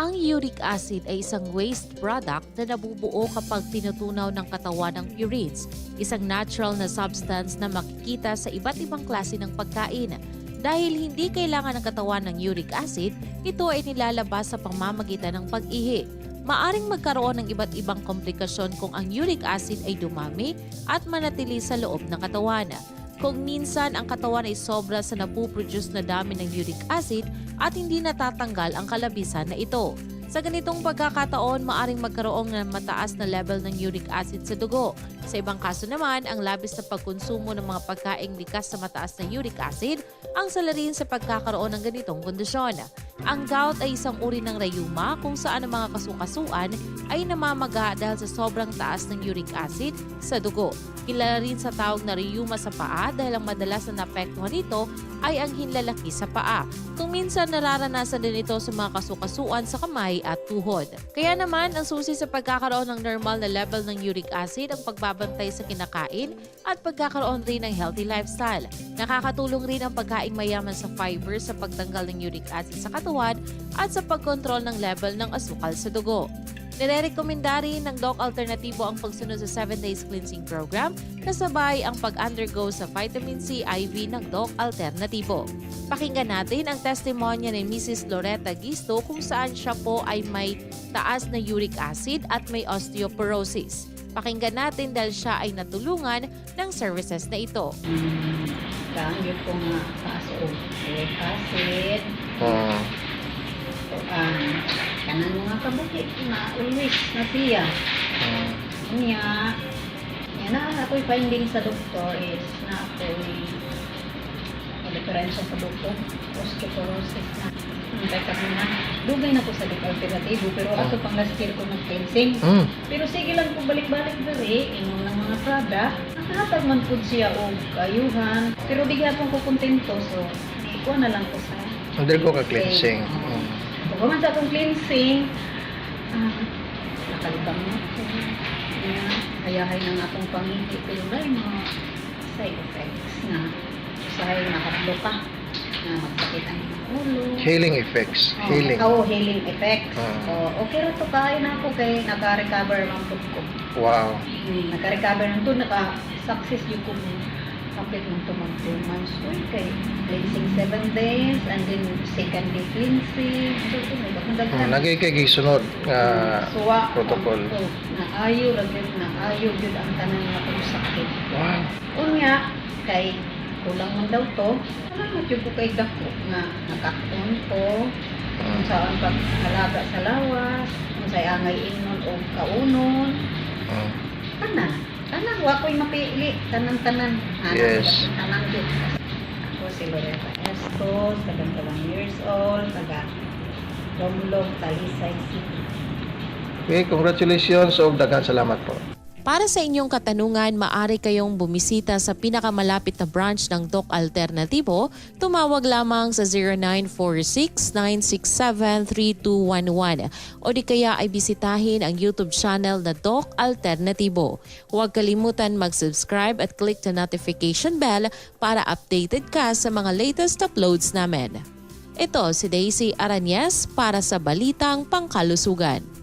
Ang uric acid ay isang waste product na nabubuo kapag tinutunaw ng katawan ng purines, isang natural na substance na makikita sa iba't ibang klase ng pagkain. Dahil hindi kailangan ng katawan ng uric acid, ito ay nilalabas sa pamamagitan ng pag-ihi. Maaring magkaroon ng iba't ibang komplikasyon kung ang uric acid ay dumami at manatili sa loob ng katawan. Kung minsan ang katawan ay sobra sa napuproduce na dami ng uric acid at hindi natatanggal ang kalabisan na ito. Sa ganitong pagkakataon, maaring magkaroon ng mataas na level ng uric acid sa dugo. Sa ibang kaso naman, ang labis na pagkonsumo ng mga pagkaing likas sa mataas na uric acid ang salarin sa pagkakaroon ng ganitong kondisyon. Ang gout ay isang uri ng rayuma kung saan ang mga kasukasuan ay namamaga dahil sa sobrang taas ng uric acid sa dugo. Kilala rin sa tawag na rheuma sa paa dahil ang madalas na naapektuhan nito ay ang hinlalaki sa paa. Kung minsan nararanasan din ito sa mga kasukasuan sa kamay at tuhod. Kaya naman, ang susi sa pagkakaroon ng normal na level ng uric acid ang pagbabantay sa kinakain at pagkakaroon rin ng healthy lifestyle. Nakakatulong rin ang pagkain mayaman sa fiber sa pagtanggal ng uric acid sa katawan at sa pagkontrol ng level ng asukal sa dugo. Nirerekomenda rin ng Doc Alternatibo ang pagsunod sa 7 Days Cleansing Program kasabay ang pag-undergo sa vitamin C IV ng Doc Alternatibo. Pakinggan natin ang testimonya ni Mrs. Loretta Gisto kung saan siya po ay may taas na uric acid at may osteoporosis. Pakinggan natin dahil siya ay natulungan ng services na ito. Kaanggit ko nga kaso uric acid. Oo. So, um, kanan mga kabuki na always na siya. Oo. Niya, yan na ako'y finding sa doktor is na ako'y may diferensya sa doktor. Osteoporosis na. Ang ko na, dugay na ko sa alternatibo pero ato pang last year ko mag-cleansing. Mm. Pero sige lang kung balik-balik dali, inom ng mga product, nakahatag man po siya o kayuhan. Pero di gyapon ko kontento, so ikuha na lang ko sa Undergo ka cleansing. Mm. Kung man sa akong cleansing, ah, nakalibang na ko. Kaya, hayahay ng akong pangihi. Pero yung mga side effects na usahay nakatlo ka na magsakit ang ulo. Healing effects. Oh, Healing. Oo, healing effects. Ah. Oh, okay ra to kain na ako kay naka-recover man pud ko. Wow. Hmm, naka-recover nang to, naka-success yung ko kapit ng tumag 2 months. Uy, kay cleansing 7 days and then second day cleansing. So, ito, may Mm. daghan. Lagi kay gisunod nga Suwa, protocol. oh, naayo, lagyan naayo, yun ang tanan nga kung sakit. Wow. Unya, kay kulang man daw to, salamat yung ko kay dako nga nakakon ko, kung Mm. saan pag halaga sa lawas, kung sa'y angay inon o kaunon, wa ko'y mapili. Tanan-tanan. Anak, Yes. Tanan yun. Ako si Loretta Estos, 71 years old, taga Domlog, Talisay City. Okay, congratulations o daghan salamat po. Para sa inyong katanungan, maaari kayong bumisita sa pinakamalapit na branch ng Doc Alternatibo. Tumawag lamang sa 0946-967-3211 o di kaya ay bisitahin ang YouTube channel na Doc Alternatibo. Huwag kalimutan mag-subscribe at click the notification bell para updated ka sa mga latest uploads namin. Ito si Daisy Aranyes para sa Balitang Pangkalusugan.